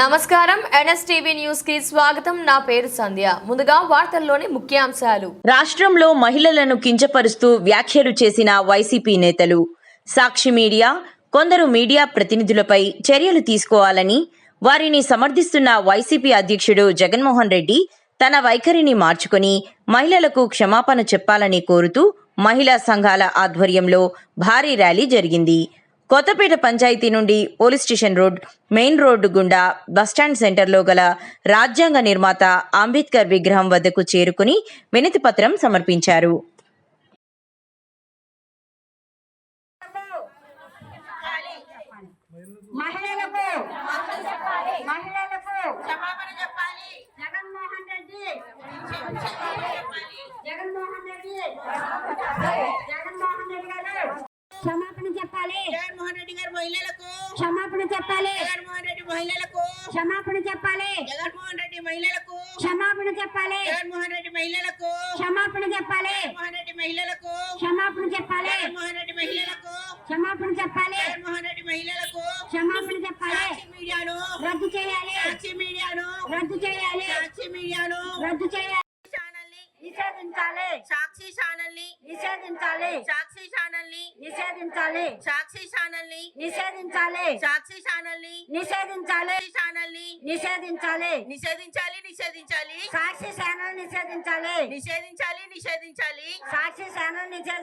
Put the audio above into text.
నమస్కారం. ఎన్ఎస్టీవీ న్యూస్కి స్వాగతం. నా పేరు సంధ్య. ముందుగా వార్తల్లోని ముఖ్యాంశాలు. రాష్ట్రంలో మహిళలను కించపరుస్తూ వ్యాఖ్యలు చేసిన వైసీపీ నేతలు. సాక్షి మీడియా కొందరు మీడియా ప్రతినిధులపై చర్యలు తీసుకోవాలని వారిని సమర్థిస్తున్న వైసీపీ అధ్యక్షుడు జగన్మోహన్ రెడ్డి తన వైఖరిని మార్చుకొని మహిళలకు క్షమాపణ చెప్పాలని కోరుతూ మహిళా సంఘాల ఆధ్వర్యంలో భారీ ర్యాలీ జరిగింది. కొత్తపేట పంచాయతీ నుండి police station road main road గుండా బస్టాండ్ సెంటర్లో గల రాజ్యాంగ నిర్మాత అంబేద్కర్ విగ్రహం వద్దకు చేరుకుని వినతి పత్రం సమర్పించారు. మహిళలకు మహిళలకు జగన్మోహన్ రెడ్డి జగన్మోహన్ రెడ్డి చెప్పాలి. జగన్మోహన్ రెడ్డి గారు మహిళలకు. క్షమాపణ చెప్పాలి. జగన్మోహన్ రెడ్డి మహిళలకు. క్షమాపణ చెప్పాలి. జగన్మోహన్ రెడ్డి మహిళలకు. క్షమాపణ చెప్పాలి. జగన్మోహన్ రెడ్డి మహిళలకు. క్షమాపణ చెప్పాలి. జగన్మోహన్ రెడ్డి మహిళలకు. క్షమాపణ చెప్పాలి. జగన్మోహన్ రెడ్డి మహిళలకు. క్షమాపణ చెప్పాలి. జగన్మోహన్ రెడ్డి మహిళలకు. క్షమాపణ చెప్పాలి. మీడియాను. రద్దు చేయాలి. సాక్షి మీడియాను. రద్దు చేయాలి. సాక్షి మీడియాను. రద్దు చేయాలి. నిషేధించాలి. సాక్షి ఛానల్ని నిషేధించాలి. సాక్షి ఛానల్ని నిషేధించాలి. సాక్షి ఛానల్ని నిషేధించాలి. సాక్షి ఛానల్ని నిషేధించాలి. ఛానల్ని నిషేధించాలి. నిషేధించాలి నిషేధించాలి. సాక్షి ఛానల్ నిషేధించాలి. నిషేధించాలి నిషేధించాలి. సాక్షి ఛానల్ నిషేధ